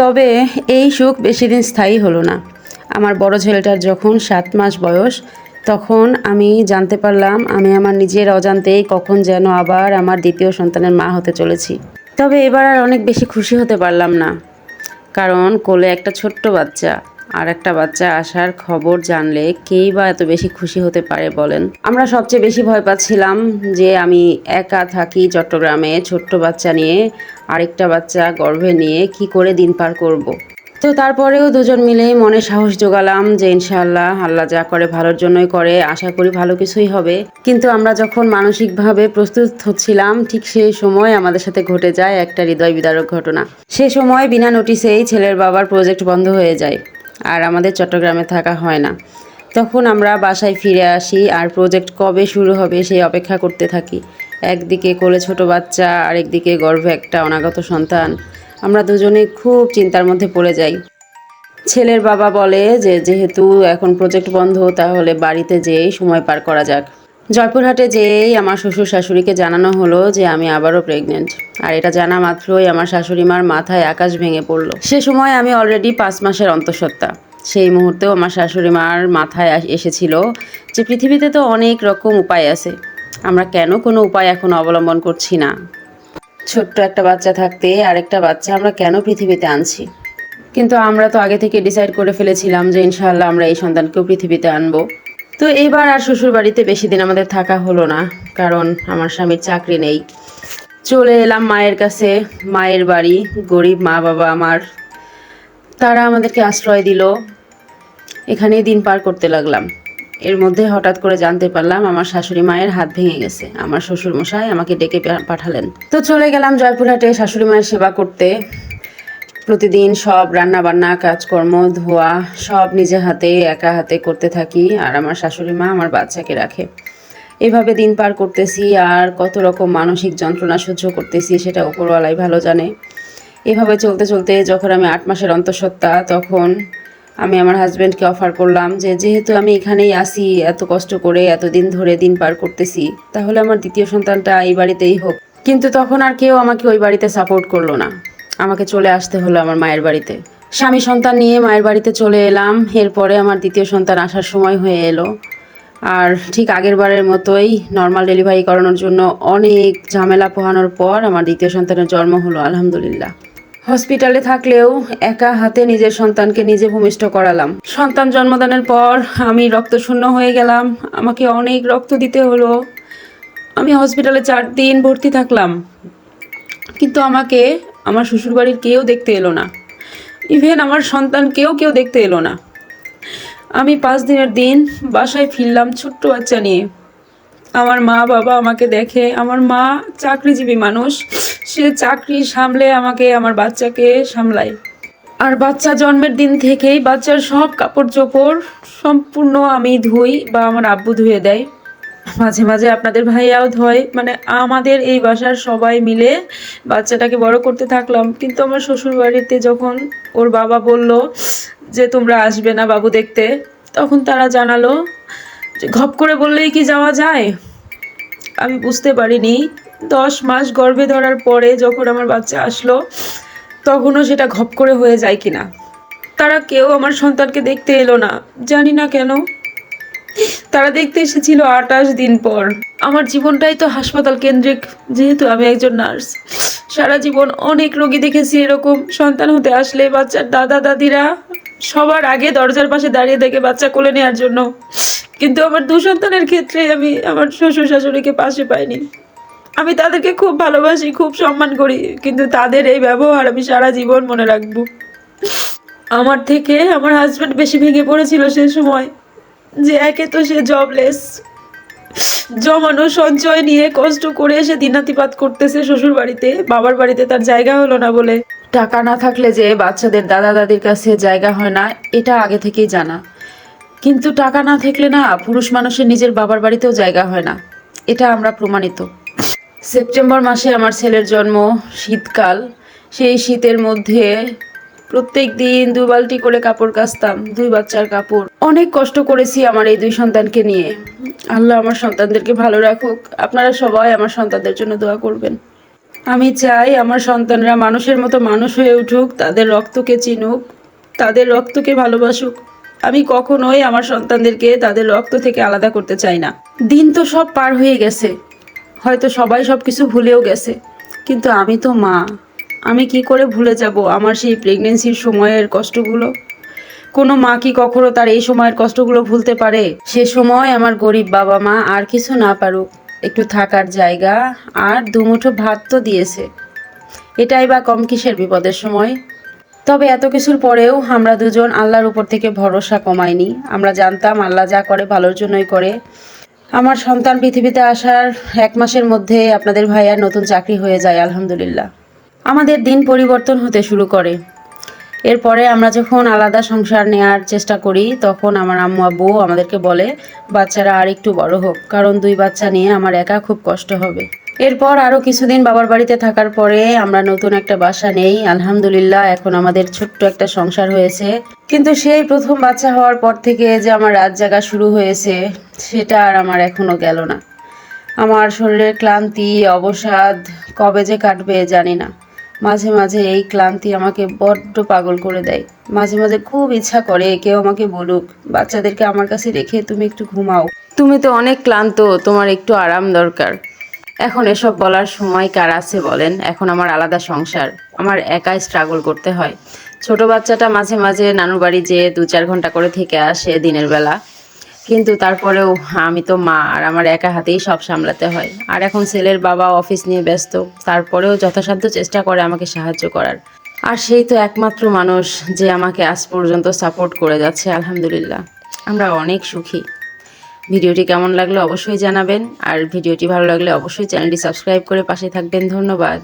তবে এই সুখ বেশি দিন স্থায়ী হলো না। আমার বড় ছেলেটার যখন সাত মাস বয়স, তখন আমি জানতে পারলাম আমি আমার নিজের অজান্তেই কখন যেন আবার আমার দ্বিতীয় সন্তানের মা হতে চলেছি। তবে এবার আর অনেক বেশি খুশি হতে পারলাম না, কারণ কোলে একটা ছোট্ট বাচ্চা। আর একটা বাচ্চা আসার খবর জানলে কেই বা এত বেশি খুশি হতে পারে বলেন। আমরা সবচেয়ে বেশি ভয় পাচ্ছিলাম যে আমি একা থাকি চট্টগ্রামে ছোট্ট বাচ্চা নিয়ে, আরেকটা বাচ্চা গর্ভে নিয়ে কি করে দিন পার করব। তো তারপরেও দুজন মিলে মনে সাহস জোগালাম যে ইনশাআল্লাহ আল্লাহ যা করে ভালোর জন্যই করে, আশা করি ভালো কিছুই হবে। কিন্তু আমরা যখন মানসিকভাবে প্রস্তুত হচ্ছিলাম, ঠিক সেই সময় আমাদের সাথে ঘটে যায় একটা হৃদয় বিদারক ঘটনা। সে সময় বিনা নোটিসেই ছেলের বাবার প্রজেক্ট বন্ধ হয়ে যায়। আর আমাদের চট্টগ্রামে থাকা হয় না। তখন আমরা বাসায় ফিরে আসি আর প্রজেক্ট কবে শুরু হবে সেই অপেক্ষা করতে থাকি। একদিকে কোলে ছোট বাচ্চা, আরেকদিকে গর্ভে একটা অনাগত সন্তান। আমরা দুজনে খুব চিন্তার মধ্যে পড়ে যাই। ছেলের বাবা বলে যে, যেহেতু এখন প্রজেক্ট বন্ধ, তাহলে বাড়িতে যেয়েই সময় পার করা যাক। জয়পুরহাটে যেয়েই আমার শ্বশুর শাশুড়িকে জানানো হলো যে আমি আবারও প্রেগনেন্ট আর এটা জানা মাত্রই আমার শাশুড়ি মার মাথায় আকাশ ভেঙে পড়ল। সে সময় আমি অলরেডি পাঁচ মাসের অন্তঃসত্ত্বা। সেই মুহূর্তেও আমার শাশুড়ি মার মাথায় এসেছিল যে পৃথিবীতে তো অনেক রকম উপায় আছে। আমরা কেন কোনো উপায় এখন অবলম্বন করছি না? ছোট্ট একটা বাচ্চা থাকতে আরেকটা বাচ্চা আমরা কেন পৃথিবীতে আনছি? কিন্তু আমরা তো আগে থেকে ডিসাইড করে ফেলেছিলাম যে ইনশাআল্লাহ আমরা এই সন্তানকেও পৃথিবীতে আনব। তো এবার আর শ্বশুর বাড়িতে বেশি দিন আমাদের থাকা হলো না, কারণ আমার স্বামীর চাকরি নেই। চলে এলাম মায়ের কাছে, মায়ের বাড়ি, গরিব মা বাবা আমার। তারা আমাদেরকে আশ্রয় দিল। এখানেই দিন পার করতে লাগলাম। এর মধ্যে হঠাৎ করে জানতে পারলাম আমার শাশুড়ি মায়ের হাত ভেঙে গেছে। আমার শ্বশুর মশাই আমাকে ডেকে পাঠালেন। তো চলে গেলাম জয়পুরহাটে শাশুড়ি মায়ের সেবা করতে। প্রতিদিন সব রান্না বান্না কাজকর্ম, ধোয়া, সব নিজে হাতে, একা হাতে করতে থাকি। আর আমার শাশুড়ি মা আমার বাচ্চাকে রাখে। এভাবে দিন পার করতেছি আর কত রকম মানসিক যন্ত্রণা সহ্য করতেছি সেটা উপরওয়ালাই ভালো জানে। এভাবে চলতে চলতে যখন আমি আট মাসের অন্তঃসত্ত্বা, তখন আমি আমার হাজব্যান্ডকে অফার করলাম যে, যেহেতু আমি এখানেই আসি এত কষ্ট করে এতদিন ধরে দিন পার করতেছি, তাহলে আমার দ্বিতীয় সন্তানটা এই বাড়িতেই হোক। কিন্তু তখন আর কেউ আমাকে ওই বাড়িতে সাপোর্ট করল না। আমাকে চলে আসতে হলো আমার মায়ের বাড়িতে। স্বামী সন্তান নিয়ে মায়ের বাড়িতে চলে এলাম। এরপরে আমার দ্বিতীয় সন্তান আসার সময় হয়ে এলো। আর ঠিক আগের বারের মতোই নর্মাল ডেলিভারি করানোর জন্য অনেক ঝামেলা পোহানোর পর আমার দ্বিতীয় সন্তানের জন্ম হলো, আলহামদুলিল্লাহ। হসপিটালে থাকলেও একা হাতে নিজের সন্তানকে নিজে ভূমিষ্ঠ করালাম। সন্তান জন্মদানের পর আমি রক্তশূন্য হয়ে গেলাম। আমাকে অনেক রক্ত দিতে হলো। আমি হসপিটালে চার দিন ভর্তি থাকলাম। কিন্তু আমাকে আমার শ্বশুরবাড়ির কেউ দেখতে এলো না। ইভেন আমার সন্তান কেউ কেউ দেখতে এলো না। আমি পাঁচ দিনের দিন বাসায় ফিরলাম ছোট্ট বাচ্চা নিয়ে। আমার মা বাবা আমাকে দেখে, আমার মা চাকরিজীবী মানুষ, সে চাকরি সামলে আমাকে, আমার বাচ্চাকে সামলায়। আর বাচ্চা জন্মের দিন থেকেই বাচ্চার সব কাপড় চোপড় সম্পূর্ণ আমি ধুই বা আমার আব্বু ধুয়ে দেয়। মাঝে মাঝে আপনাদের ভাইয়াও ধয়। মানে আমাদের এই বাসার সবাই মিলে বাচ্চাটাকে বড় করতে থাকলাম। কিন্তু আমার শ্বশুর বাড়িতে যখন ওর বাবা বলল যে, তোমরা আসবে না বাবু দেখতে, তখন তারা জানালো যে, ঘপ করে বললেই কি যাওয়া যায়? আমি বুঝতে পারিনি। দশ মাস গর্ভে ধরার পরে যখন আমার বাচ্চা আসলো, তখনও সেটা ঘপ করে হয়ে যায় কিনা। তারা কেউ আমার সন্তানকে দেখতে এলো না। জানি না কেন তারা দেখতে এসেছিল আটাশ দিন পর। আমার জীবনটাই তো হাসপাতাল কেন্দ্রিক, যেহেতু আমি একজন নার্স। সারা জীবন অনেক রোগী দেখেছি এরকম। সন্তান হতে আসলে বাচ্চার দাদা, দাদিরা সবার আগে দরজার পাশে দাঁড়িয়ে থেকে বাচ্চা কোলে নেওয়ার জন্য। কিন্তু আমার দু সন্তানের ক্ষেত্রে আমি আমার শ্বশুর শাশুড়িকে পাশে পাইনি। আমি তাদেরকে খুব ভালোবাসি, খুব সম্মান করি, কিন্তু তাদের এই ব্যবহার আমি সারা জীবন মনে রাখব। আমার থেকে আমার হাজব্যান্ড বেশি ভেঙে পড়েছিল সে সময়। যে একে তো সে জবলেস জমানো সঞ্চয় নিয়ে কষ্ট করে এসে দিনাতিপাত করতেছে শ্বশুর বাড়িতে, বাবার বাড়িতে তার জায়গা হলো না বলে। টাকা না থাকলে যে বাচ্চাদের দাদা দাদির কাছে জায়গা হয় না, এটা আগে থেকেই জানা। কিন্তু টাকা না থাকলে না পুরুষ মানুষের নিজের বাবার বাড়িতেও জায়গা হয় না। এটা আমরা প্রমাণিত। সেপ্টেম্বর মাসে আমার ছেলের জন্ম, শীতকাল। সেই শীতের মধ্যে প্রত্যেক দিন দুই বালতি করে কাপড় কাচতাম, দুই বাচ্চার কাপড়। অনেক কষ্ট করেছি আমার এই দুই সন্তানকে নিয়ে। আল্লাহ আমার সন্তানদেরকে ভালো রাখুক। আপনারা সবাই আমার সন্তানদের জন্য দোয়া করবেন। আমি চাই আমার সন্তানরা মানুষের মতো মানুষ হয়ে উঠুক, তাদের রক্তকে চিনুক, তাদের রক্তকে ভালোবাসুক। আমি কখনোই আমার সন্তানদেরকে তাদের রক্ত থেকে আলাদা করতে চাই না। দিন তো সব পার হয়ে গেছে। হয়তো সবাই সব কিছু ভুলেও গেছে। কিন্তু আমি তো মা। আমি কি করে ভুলে যাব আমার সেই প্রেগনেন্সির সময়ের কষ্টগুলো? কোনো মা কি কখনো তার এই সময়ের কষ্টগুলো ভুলতে পারে? সে সময় আমার গরিব বাবা মা আর কিছু না পারুক। একটু থাকার জায়গা আর দুমুঠো ভাত তো দিয়েছে। এটাই বা কম কিসের বিপদের সময়? তবে এত কিছুর পরেও আমরা দুজন আল্লাহর উপর থেকে ভরসা কমাইনি। আমরা জানতাম আল্লাহ যা করে ভালোর জন্যই করে। আমার সন্তান পৃথিবীতে আসার এক মাসের মধ্যে আপনাদের ভাইয়ার নতুন চাকরি হয়ে যায়, আলহামদুলিল্লাহ। আমাদের দিন পরিবর্তন হতে শুরু করে। এরপরে আমরা যখন আলাদা সংসার নেয়ার চেষ্টা করি, তখন আমার আম্মু আব্বু আমাদেরকে বলে, বাচ্চারা আর একটু বড় হোক, কারণ দুই বাচ্চা নিয়ে আমার একা খুব কষ্ট হবে। এরপর আরও কিছুদিন বাবার বাড়িতে থাকার পরে আমরা নতুন একটা বাসা নেই। আলহামদুলিল্লাহ, এখন আমাদের ছোট্ট একটা সংসার হয়েছে। কিন্তু সেই প্রথম বাচ্চা হওয়ার পর থেকে যে আমার রাত জাগা শুরু হয়েছে, সেটা আর আমার এখনও গেল না। আমার শরীরের ক্লান্তি, অবসাদ, কবে যে কাটবে জানি না। মাঝে মাঝে এই ক্লান্তি আমাকে বড্ড পাগল করে দেয়। মাঝে মাঝে খুব ইচ্ছা করে কেউ আমাকে বলুক, বাচ্চাদেরকে আমার কাছে রেখে তুমি একটু ঘুমাও। তুমি তো অনেক ক্লান্ত, তোমার একটু আরাম দরকার। এখন এসব বলার সময় কার আছে বলেন? এখন আমার আলাদা সংসার। আমার একাই স্ট্রাগল করতে হয়। ছোট বাচ্চাটা মাঝে মাঝে নানুর বাড়ি যেয়ে দু চার ঘণ্টা করে থেকে আসে দিনের বেলা। কিন্তু তারপরেও আমি তো মা, আর আমার একা হাতেই সব সামলাতে হয়। আর এখন ছেলের বাবা অফিস নিয়ে ব্যস্ত, তারপরেও যথাসাধ্য চেষ্টা করে আমাকে সাহায্য করার। আর সেই তো একমাত্র মানুষ যে আমাকে আজ পর্যন্ত সাপোর্ট করে যাচ্ছে, আলহামদুলিল্লাহ। আমরা অনেক সুখী। ভিডিওটি কেমন লাগল অবশ্যই জানাবেন, আর ভিডিওটি ভালো লাগলে অবশ্যই চ্যানেলটি সাবস্ক্রাইব করে পাশে থাকবেন। ধন্যবাদ।